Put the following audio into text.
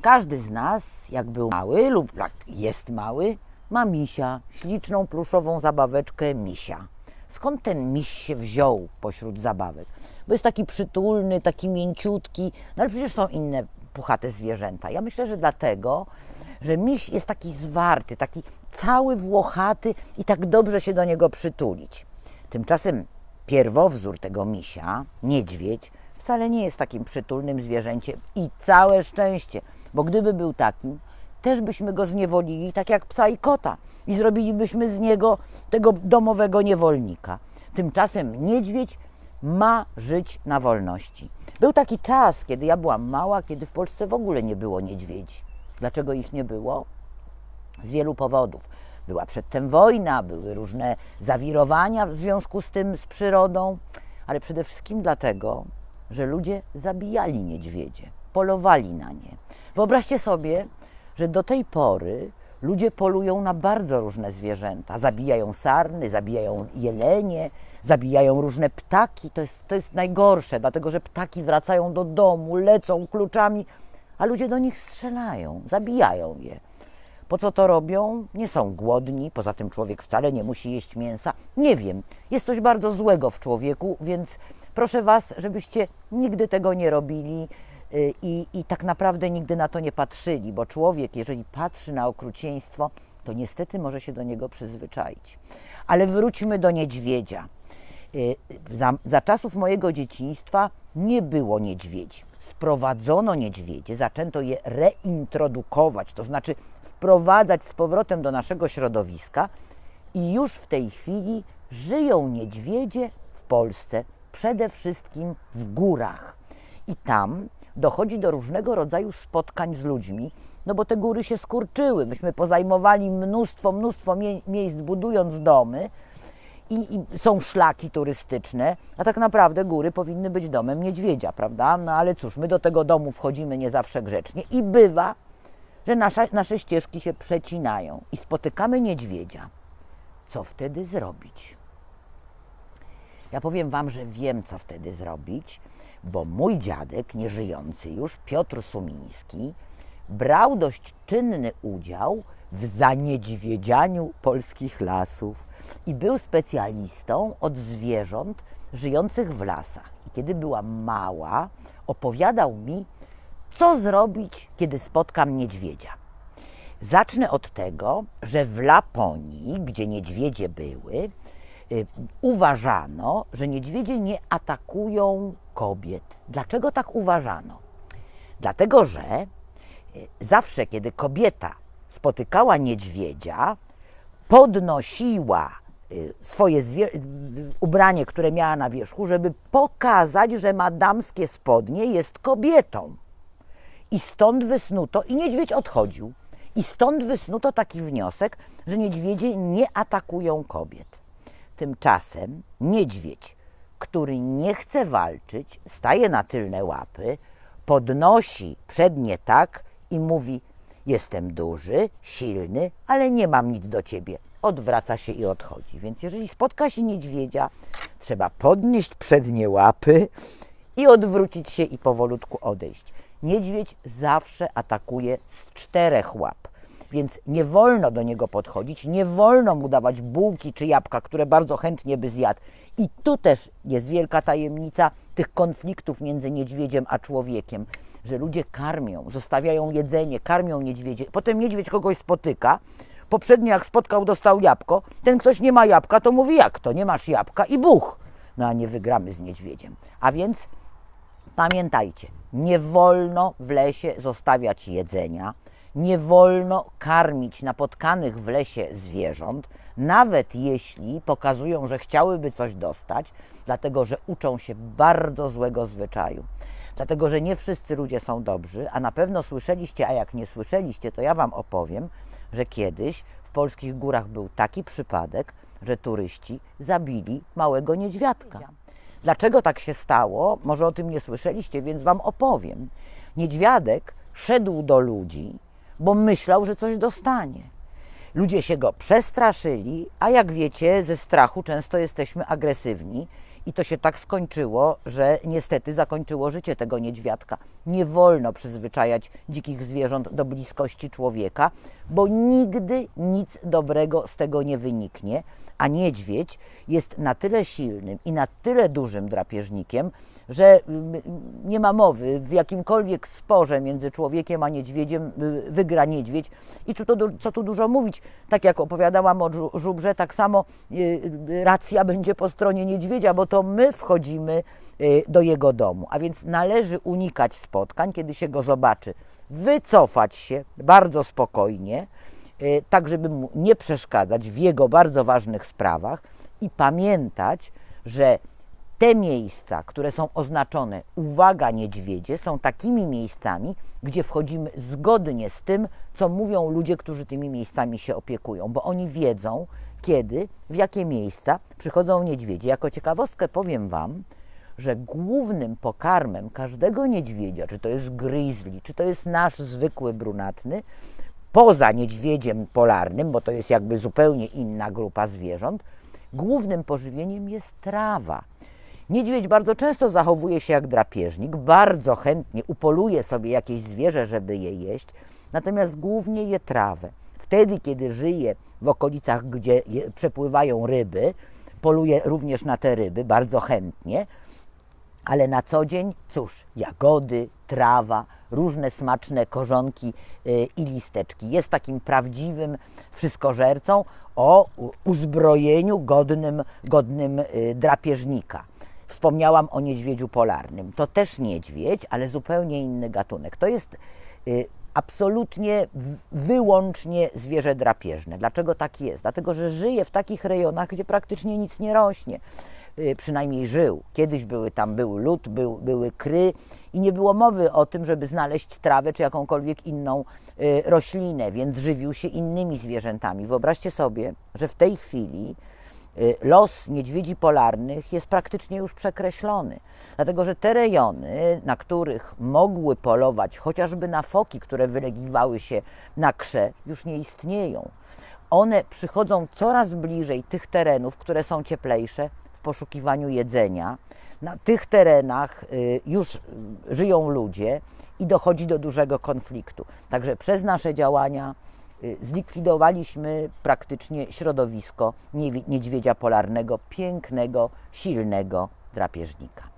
Każdy z nas, jak był mały lub jak jest mały, ma misia, śliczną pluszową zabaweczkę misia. Skąd ten miś się wziął pośród zabawek? Bo jest taki przytulny, taki mięciutki, no ale przecież są inne puchate zwierzęta. Ja myślę, że dlatego, że miś jest taki zwarty, taki cały włochaty i tak dobrze się do niego przytulić. Tymczasem pierwowzór tego misia, niedźwiedź, wcale nie jest takim przytulnym zwierzęciem i całe szczęście, bo gdyby był takim, też byśmy go zniewolili, tak jak psa i kota, i zrobilibyśmy z niego tego domowego niewolnika. Tymczasem niedźwiedź ma żyć na wolności. Był taki czas, kiedy ja byłam mała, kiedy w Polsce w ogóle nie było niedźwiedzi. Dlaczego ich nie było? z wielu powodów. Była przedtem wojna, były różne zawirowania w związku z tym, z przyrodą, ale przede wszystkim dlatego, że ludzie zabijali niedźwiedzie, polowali na nie. Wyobraźcie sobie, że do tej pory ludzie polują na bardzo różne zwierzęta. Zabijają sarny, zabijają jelenie, zabijają różne ptaki. To jest, to jest najgorsze, dlatego że ptaki wracają do domu, lecą kluczami, a ludzie do nich strzelają, zabijają je. Po co to robią? Nie są głodni, poza tym człowiek wcale nie musi jeść mięsa. Nie wiem, jest coś bardzo złego w człowieku, więc proszę Was, żebyście nigdy tego nie robili y, i, i tak naprawdę nigdy na to nie patrzyli, bo człowiek, jeżeli patrzy na okrucieństwo, to niestety może się do niego przyzwyczaić. Ale wróćmy do niedźwiedzia. Y, Za, za czasów mojego dzieciństwa nie było niedźwiedzi. Sprowadzono niedźwiedzie, zaczęto je reintrodukować, to znaczy wprowadzać z powrotem do naszego środowiska i już w tej chwili żyją niedźwiedzie w Polsce, przede wszystkim w górach. I tam dochodzi do różnego rodzaju spotkań z ludźmi, no bo te góry się skurczyły. Myśmy pozajmowali mnóstwo, mnóstwo mie- miejsc budując domy, i, i są szlaki turystyczne, a tak naprawdę góry powinny być domem niedźwiedzia, prawda? No ale cóż, my do tego domu wchodzimy nie zawsze grzecznie i bywa, że nasza, nasze ścieżki się przecinają i spotykamy niedźwiedzia. Co wtedy zrobić? Ja powiem Wam, że wiem, co wtedy zrobić, bo mój dziadek, nieżyjący już, Piotr Sumiński, brał dość czynny udział w zaniedźwiedzianiu polskich lasów i był specjalistą od zwierząt żyjących w lasach. I kiedy byłam mała, opowiadał mi, co zrobić, kiedy spotkam niedźwiedzia. Zacznę od tego, że w Laponii, gdzie niedźwiedzie były, uważano, że niedźwiedzie nie atakują kobiet. Dlaczego tak uważano? Dlatego, że y, zawsze, kiedy kobieta spotykała niedźwiedzia, podnosiła y, swoje y, ubranie, które miała na wierzchu, żeby pokazać, że ma damskie spodnie, jest kobietą. I stąd wysnuto, i niedźwiedź odchodził. I stąd wysnuto taki wniosek, że niedźwiedzie nie atakują kobiet. Tymczasem niedźwiedź, który nie chce walczyć, staje na tylne łapy, podnosi przednie tak i mówi: Jestem duży, silny, ale nie mam nic do ciebie. Odwraca się i odchodzi. Więc jeżeli spotka się niedźwiedzia, trzeba podnieść przednie łapy i odwrócić się i powolutku odejść. Niedźwiedź zawsze atakuje z czterech łap. Więc nie wolno do niego podchodzić, nie wolno mu dawać bułki czy jabłka, które bardzo chętnie by zjadł. I tu też jest wielka tajemnica tych konfliktów między niedźwiedziem a człowiekiem, że ludzie karmią, zostawiają jedzenie, karmią niedźwiedzie. Potem niedźwiedź kogoś spotyka, poprzednio jak spotkał, dostał jabłko, ten ktoś nie ma jabłka, to mówi jak to, nie masz jabłka i buch. No a nie wygramy z niedźwiedziem. A więc Pamiętajcie, nie wolno w lesie zostawiać jedzenia, nie wolno karmić napotkanych w lesie zwierząt, nawet jeśli pokazują, że chciałyby coś dostać, dlatego że uczą się bardzo złego zwyczaju. Dlatego, że nie wszyscy ludzie są dobrzy, a na pewno słyszeliście, a jak nie słyszeliście, to ja Wam opowiem, że kiedyś w polskich górach był taki przypadek, że turyści zabili małego niedźwiadka. Dlaczego tak się stało? Może o tym nie słyszeliście, więc Wam opowiem. Niedźwiadek szedł do ludzi, bo myślał, że coś dostanie. Ludzie się go przestraszyli, a jak wiecie, ze strachu często jesteśmy agresywni I to się tak skończyło, że niestety zakończyło życie tego niedźwiadka. Nie wolno przyzwyczajać dzikich zwierząt do bliskości człowieka, bo nigdy nic dobrego z tego nie wyniknie. A niedźwiedź jest na tyle silnym i na tyle dużym drapieżnikiem, że mm, nie ma mowy w jakimkolwiek sporze między człowiekiem a niedźwiedziem y, wygra niedźwiedź. I co tu, du- co tu dużo mówić, tak jak opowiadałam o żu- żubrze, tak samo y, y, racja będzie po stronie niedźwiedzia, bo to my wchodzimy y, do jego domu. A więc należy unikać spotkań, kiedy się go zobaczy, wycofać się bardzo spokojnie, y, tak żeby mu nie przeszkadzać w jego bardzo ważnych sprawach i pamiętać, że te miejsca, które są oznaczone uwaga niedźwiedzie, są takimi miejscami, gdzie wchodzimy zgodnie z tym, co mówią ludzie, którzy tymi miejscami się opiekują, bo oni wiedzą, kiedy, w jakie miejsca przychodzą niedźwiedzie. Jako ciekawostkę powiem Wam, że głównym pokarmem każdego niedźwiedzia, czy to jest grizzly, czy to jest nasz zwykły brunatny, poza niedźwiedziem polarnym, bo to jest jakby zupełnie inna grupa zwierząt, głównym pożywieniem jest trawa. Niedźwiedź bardzo często zachowuje się jak drapieżnik, bardzo chętnie upoluje sobie jakieś zwierzę, żeby je jeść, natomiast głównie je trawę. Wtedy, kiedy żyje w okolicach, gdzie przepływają ryby, poluje również na te ryby bardzo chętnie, ale na co dzień, cóż, jagody, trawa, różne smaczne korzonki y, i listeczki. Jest takim prawdziwym wszystkożercą o uzbrojeniu godnym, godnym y, drapieżnika. Wspomniałam o niedźwiedziu polarnym. To też niedźwiedź, ale zupełnie inny gatunek. To jest y, absolutnie wyłącznie zwierzę drapieżne. Dlaczego tak jest? Dlatego, że żyje w takich rejonach, gdzie praktycznie nic nie rośnie. Y, Przynajmniej żył. Kiedyś były tam, był lód, był, były kry i nie było mowy o tym, żeby znaleźć trawę czy jakąkolwiek inną y, roślinę, więc żywił się innymi zwierzętami. Wyobraźcie sobie, że w tej chwili los niedźwiedzi polarnych jest praktycznie już przekreślony, dlatego że te rejony, na których mogły polować chociażby na foki, które wylegiwały się na krze, już nie istnieją. One przychodzą coraz bliżej tych terenów, które są cieplejsze w poszukiwaniu jedzenia. Na tych terenach y, już y, żyją ludzie i dochodzi do dużego konfliktu. Także przez nasze działania y, zlikwidowaliśmy praktycznie środowisko niedźwiedzia polarnego, pięknego, silnego drapieżnika.